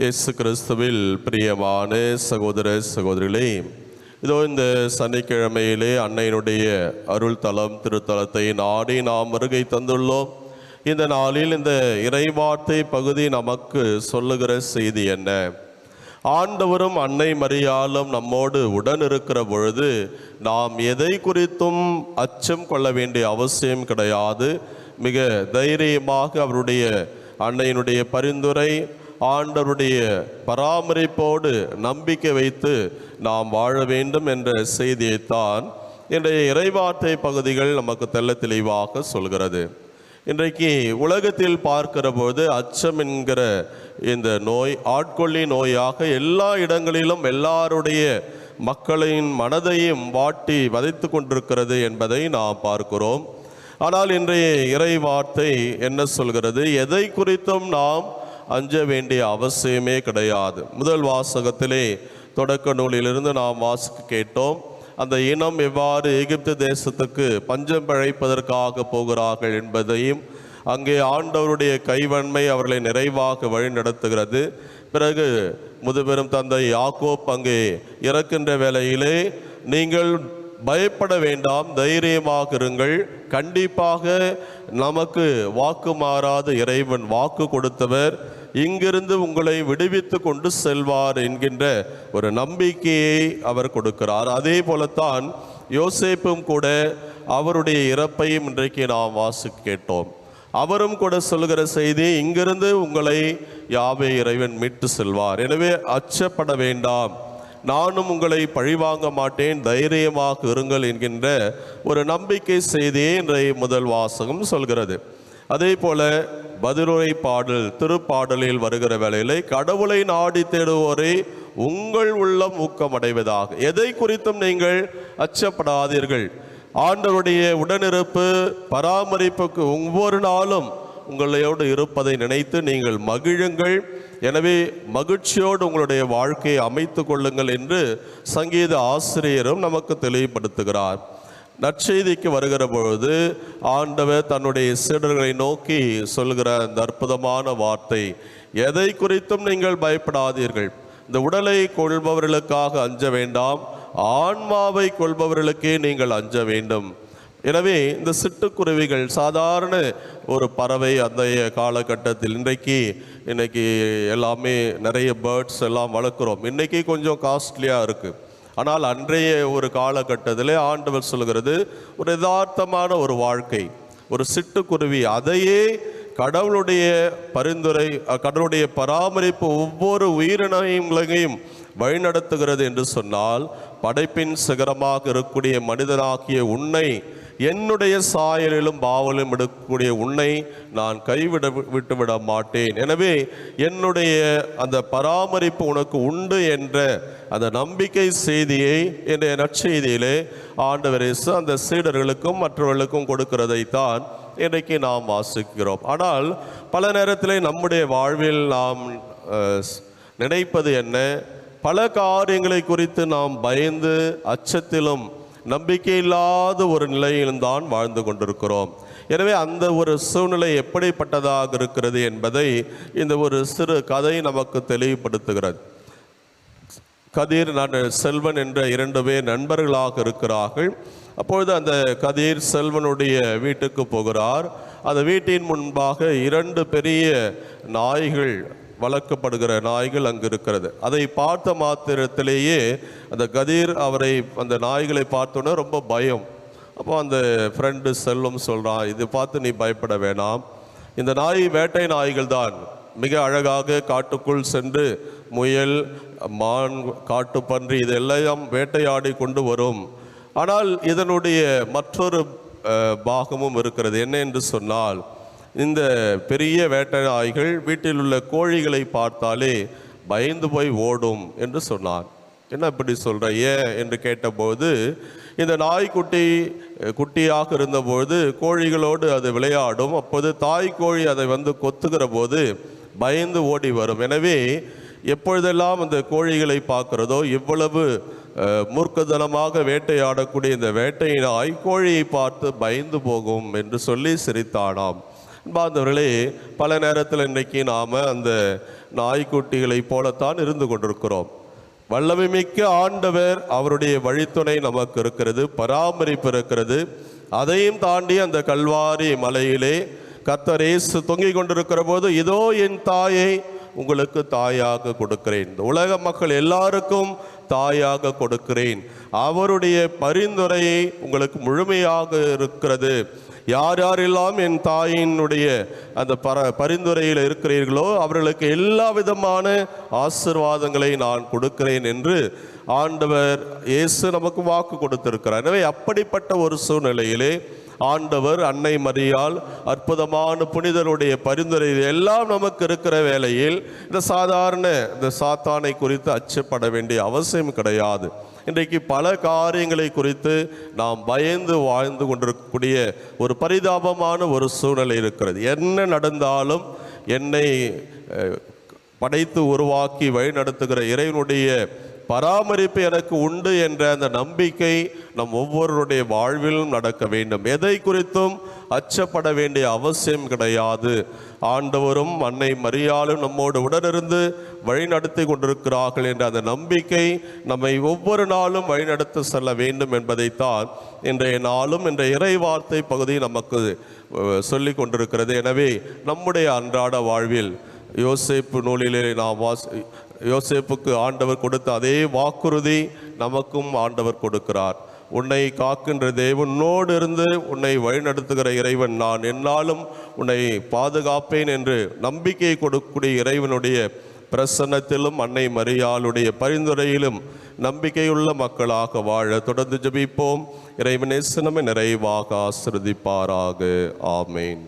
இயேசு கிறிஸ்துவில் பிரியமான சகோதர சகோதரிகளே இதோ இந்த சனிக்கிழமையிலே அன்னையினுடைய அருள் தலம் திருத்தலத்தை நாடி நாம் வருகை தந்துள்ளோம். இந்த நாளில் இந்த இறைவார்த்தை பகுதி நமக்கு சொல்லுகிற செய்தி என்ன? ஆண்டவரும் அன்னை மரியாளும் நம்மோடு உடன் இருக்கிற பொழுது நாம் எதை குறித்தும் அச்சம் கொள்ள வேண்டிய அவசியம் கிடையாது. மிக தைரியமாக அவருடைய அன்னையினுடைய பரிந்துரை ஆண்டவருடைய பராமரிப்போடு நம்பிக்கை வைத்து நாம் வாழ வேண்டும் என்ற செய்தியைத்தான் இன்றைய இறைவார்த்தை பகுதிகள் நமக்கு தெள்ள தெளிவாக சொல்கிறது. இன்றைக்கு உலகத்தில் பார்க்கிற போது அச்சம் என்கிற இந்த நோய் ஆட்கொள்ளி நோயாக எல்லா இடங்களிலும் எல்லாருடைய மக்களின் மனதையும் வாட்டி வதைத்து கொண்டிருக்கிறது என்பதை நாம் பார்க்கிறோம். ஆனால் இன்றைய இறை வார்த்தை என்ன சொல்கிறது? எதை குறித்தும் நாம் அஞ்ச வேண்டிய அவசியமே கிடையாது. முதல் வாசகத்திலே தொடக்க நூலிலிருந்து நாம் வாசிக்க கேட்டோம். அந்த இனம் எவ்வாறு எகிப்து தேசத்துக்கு பஞ்சம் பிழைப்பதற்காக போகிறார்கள் என்பதையும் அங்கே ஆண்டவருடைய கைவன்மை அவர்களை நிறைவாக வழி நடத்துகிறது பிறகு முதுபெரும் தந்தை யாக்கோப் அங்கே இறக்கின்ற வேளையிலே நீங்கள் பயப்பட வேண்டாம் தைரியமாக இருங்கள். கண்டிப்பாக நமக்கு வாக்கு மாறாத இறைவன் வாக்கு கொடுத்தவர். இங்கிருந்து உங்களை விடுவித்து கொண்டு செல்வார் என்கின்ற ஒரு நம்பிக்கையை அவர் கொடுக்கிறார். அதே போலத்தான் யோசேப்பும் கூட அவருடைய இறப்பையும் இன்றைக்கு நாம் வாசி கேட்டோம் அவரும் கூட சொல்லுகிற செய்தி இங்கிருந்து உங்களை யாவே இறைவன் மீட்டு செல்வார். எனவே அச்சப்பட வேண்டாம். நானும் உங்களை பழிவாங்க மாட்டேன் தைரியமாக இருங்கள் என்கின்ற ஒரு நம்பிக்கை செய்தியே இன்றைய முதல் வாசகம் சொல்கிறது. அதே போல பதிலுரை பாடல் திருப்பாடலில் வருகிற வேளையிலே கடவுளை நாடி தேடுவோரை உங்கள் உள்ளம் ஊக்கமடைவதாக. எதை குறித்தும் நீங்கள் அச்சப்படாதீர்கள். ஆண்டவருடைய உடனிருப்பு பராமரிப்புக்கு ஒவ்வொரு நாளும் உங்களோடு இருப்பதை நினைத்து நீங்கள் மகிழுங்கள். எனவே மகிழ்ச்சியோடு உங்களுடைய வாழ்க்கையை அமைத்து கொள்ளுங்கள் என்று சங்கீத ஆசிரியரும் நமக்கு தெளிவுபடுத்துகிறார். நற்செய்திக்கு வருகிற பொழுது ஆண்டவர் தன்னுடைய சீடர்களை நோக்கி சொல்கிற அந்த அற்புதமான வார்த்தை எதை குறித்தும் நீங்கள் பயப்படாதீர்கள். இந்த உடலை கொள்பவர்களுக்காக அஞ்ச வேண்டாம். ஆன்மாவை கொள்பவர்களுக்கே நீங்கள் அஞ்ச வேண்டும். எனவே இந்த சிட்டுக்குருவிகள் சாதாரண ஒரு பறவை அந்த காலகட்டத்தில் இன்றைக்கு இன்றைக்கி எல்லாமே நிறைய பேர்ட்ஸ் எல்லாம் வளர்க்குறோம். இன்றைக்கி கொஞ்சம் காஸ்ட்லியாக இருக்குது ஆனால் அன்றைய ஒரு காலகட்டத்தில் ஆண்டவர் சொல்கிறது ஒரு யதார்த்தமான ஒரு வாழ்க்கை ஒரு சிட்டுக்குருவி. அதையே கடவுளுடைய பரிந்துரை கடவுளுடைய பராமரிப்பு ஒவ்வொரு உயிரினங்களையும் வழிநடத்துகிறது என்று சொன்னால் படைப்பின் சிகரமாக இருக்கக்கூடிய மனிதனாகிய உன்னை என்னுடைய சாயலிலும் பாவலும் எடுக்கக்கூடிய உன்னை நான் கைவிட விட்டுவிட மாட்டேன். எனவே என்னுடைய அந்த பராமரிப்பு உனக்கு உண்டு என்ற அந்த நம்பிக்கை செய்தியை என்னுடைய நற்செய்தியிலே ஆண்டவர் அந்த சீடர்களுக்கும் மற்றவர்களுக்கும் கொடுக்கிறதைத்தான் இன்றைக்கு நாம் வாசிக்கிறோம். ஆனால் பல நேரத்திலே நம்முடைய வாழ்வில் நாம் நினைப்பது என்ன? பல காரியங்களை குறித்து நாம் பயந்து அச்சத்திலும் நம்பிக்கை இல்லாத ஒரு நிலையில்தான் வாழ்ந்து கொண்டிருக்கிறோம். எனவே அந்த ஒரு சூழ்நிலை எப்படிப்பட்டதாக இருக்கிறது என்பதை இந்த ஒரு சிறு கதை நமக்கு தெளிவுபடுத்துகிறது. கதிர் நான் செல்வன் என்ற இரண்டு பேர் நண்பர்களாக இருக்கிறார்கள். அப்பொழுது அந்த கதிர் செல்வனுடைய வீட்டுக்கு போகிறார். அந்த வீட்டின் முன்பாக இரண்டு பெரிய நாய்கள் வளர்க்கப்படுகிற நாய்கள் அங்கு இருக்கிறது அதை பார்த்த மாத்திரத்திலேயே அந்த கதிர் அவரை அந்த நாய்களை பார்த்தோன்னே ரொம்ப பயம். அப்போ அந்த ஃப்ரெண்டு செல்லும் சொல்கிறான் இது பார்த்து நீ பயப்பட வேணாம். இந்த நாய் வேட்டை நாய்கள் தான். மிக அழகாக காட்டுக்குள் சென்று முயல் மான் காட்டுப்பன்றி இதெல்லாம் வேட்டையாடி கொண்டு வரும். ஆனால் இதனுடைய மற்றொரு பாகமும் இருக்கிறது. என்ன என்று சொன்னால் இந்த பெரிய வேட்டை நாய்கள் வீட்டில் உள்ள கோழிகளை பார்த்தாலே பயந்து போய் ஓடும் என்று சொன்னார். என்ன இப்படி சொல்கிற ஏன் என்று கேட்டபோது இந்த நாய்க்குட்டி குட்டியாக இருந்தபோது கோழிகளோடு அது விளையாடும். அப்போது தாய் கோழி அதை வந்து கொத்துகிற போது பயந்து ஓடி வரும். எனவே எப்பொழுதெல்லாம் அந்த கோழிகளை பார்க்கிறதோ இவ்வளவு மூர்க்கதனமாக வேட்டையாடக்கூடிய இந்த வேட்டையினாய் நாய் கோழியை பார்த்து பயந்து போகும் என்று சொல்லி சிரித்தானாம். பாந்தவர்களே பல நேரத்தில் இன்றைக்கு நாம் அந்த நாய்க்குட்டிகளைப் போலத்தான் இருந்து கொண்டிருக்கிறோம். வல்லமை மிக்க ஆண்டவர் அவருடைய வழித்துணை நமக்கு இருக்கிறது பராமரிப்பு இருக்கிறது. அதையும் தாண்டி அந்த கல்வாரி மலையிலே கத்தரேசு தொங்கிக் கொண்டிருக்கிற போது இதோ என் தாயை உங்களுக்கு தாயாக கொடுக்கிறேன். இந்த உலக மக்கள் எல்லாருக்கும் தாயாக கொடுக்கிறேன். அவருடைய பரிந்துரையை உங்களுக்கு முழுமையாக இருக்கிறது. யார் யாரெல்லாம் என் தாயினுடைய அந்த பர பரிந்துரையில் இருக்கிறீர்களோ அவர்களுக்கு எல்லா விதமான ஆசிர்வாதங்களை நான் கொடுக்கிறேன் என்று ஆண்டவர் இயேசு நமக்கு வாக்கு கொடுத்திருக்கிறார். எனவே அப்படிப்பட்ட ஒரு சூழ்நிலையிலே ஆண்டவர் அன்னை மரியால் அற்புதமான புனிதருடைய பரிந்துரை எல்லாம் நமக்கு இருக்கிற வேளையில் இந்த சாதாரண இந்த சாத்தானை குறித்து அச்சப்பட வேண்டிய அவசியம் கிடையாது. இன்றைக்கு பல காரியங்களை குறித்து நாம் பயந்து வாழ்ந்து கொண்டிருக்கக்கூடிய ஒரு பரிதாபமான ஒரு சூழ்நிலை இருக்கிறது. என்ன நடந்தாலும் என்னை படைத்து உருவாக்கி வழிநடத்துகிற இறைவனுடைய பராமரிப்பு எனக்கு உண்டு என்ற அந்த நம்பிக்கை நம் ஒவ்வொருவருடைய வாழ்விலும் நடக்க வேண்டும். எதை குறித்தும் அச்சப்பட வேண்டிய அவசியம் கிடையாது. ஆண்டவரும் அன்னை மரியாலும் நம்மோடு உடனிருந்து வழிநடத்தி கொண்டிருக்கிறார்கள் என்ற அந்த நம்பிக்கை நம்மை ஒவ்வொரு நாளும் வழிநடத்த செல்ல வேண்டும் என்பதைத்தான் இன்றைய நாளும் இன்றைய இறை வார்த்தை பகுதி நமக்கு சொல்லி கொண்டிருக்கிறது. எனவே நம்முடைய அன்றாட வாழ்வில் யோசிப்பு நூலிலே நாம் வாசி யோசேப்புக்கு ஆண்டவர் கொடுத்த அதே வாக்குறுதி நமக்கும் ஆண்டவர் கொடுக்கிறார். உன்னை காக்கின்ற தேவனோடு இருந்து உன்னை வழிநடத்துகிற இறைவன் நான். என்னாலும் உன்னை பாதுகாப்பேன் என்று நம்பிக்கை கொடுக்கக்கூடிய இறைவனுடைய பிரசன்னத்திலும் அன்னை மரியாளுடைய பரிந்துரையிலும் நம்பிக்கையுள்ள மக்களாக வாழ தொடர்ந்து ஜெபிப்போம். இறைவனே சினமே நிறைவாக ஆசிரதிப்பாராக ஆமேன்.